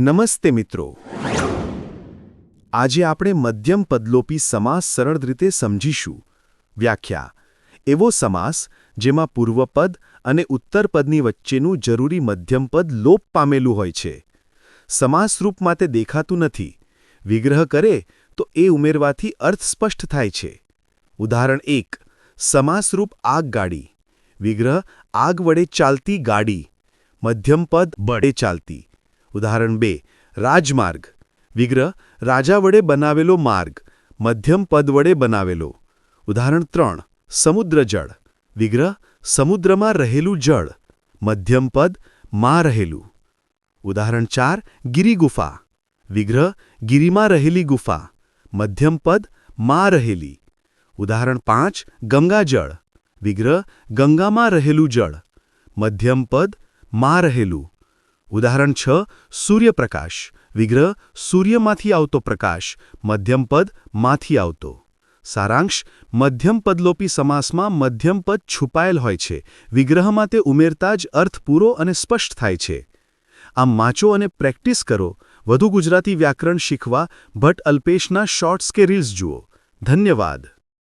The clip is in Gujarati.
નમસ્તે મિત્રો. આજે આપણે મધ્યમ પદલોપી સમાસ સરળ રીતે સમજીશું. વ્યાખ્યા. એવો સમાસ જેમાં પૂર્વપદ અને ઉત્તરપદની વચ્ચેનું જરૂરી મધ્યમપદ લોપ પામેલું હોય છે. સમાસરૂપ માટે દેખાતું નથી. વિગ્રહ કરે તો એ ઉમેરવાથી અર્થ સ્પષ્ટ થાય છે. ઉદાહરણ એક. સમાસરૂપ આગગાડી વિગ્રહ આગ વડે ચાલતી ગાડી. મધ્યમપદ બળે ચાલતી. ઉદાહરણ બે, રાજમાર્ગ. વિગ્રહ, રાજા વડે બનાવેલો માર્ગ, મધ્યમ પદ વડે બનાવેલો. ઉદાહરણ ત્રણ સમુદ્ર જળ વિગ્રહ, સમુદ્રમાં રહેલું જળ, મધ્યમ પદ, માં રહેલું. ઉદાહરણ ચાર, ગિરિગુફા. વિગ્રહ, ગિરિમાં રહેલી ગુફા, મધ્યમ પદ, માં રહેલી. ઉદાહરણ પાંચ, ગંગાજળ. વિગ્રહ, ગંગામાં રહેલું જળ, મધ્યમ પદ, માં રહેલું. ઉદાહરણ છ, સૂર્યપ્રકાશ. વિગ્રહ સૂર્યમાંથી આવતો પ્રકાશ મધ્યમપદમાંથી આવતો. સારાંશ, મધ્યમ પદલોપી સમાસમાં મધ્યમપદ છુપાયેલ હોય છે. વિગ્રહમાં તે ઉમેરતા જ અર્થ પૂરો અને સ્પષ્ટ થાય છે. આમ વાંચો અને પ્રેક્ટિસ કરો. વધુ ગુજરાતી વ્યાકરણ શીખવા ભટ્ટ અલ્પેશના શોર્ટ્સ કે રીલ્સ જુઓ. ધન્યવાદ.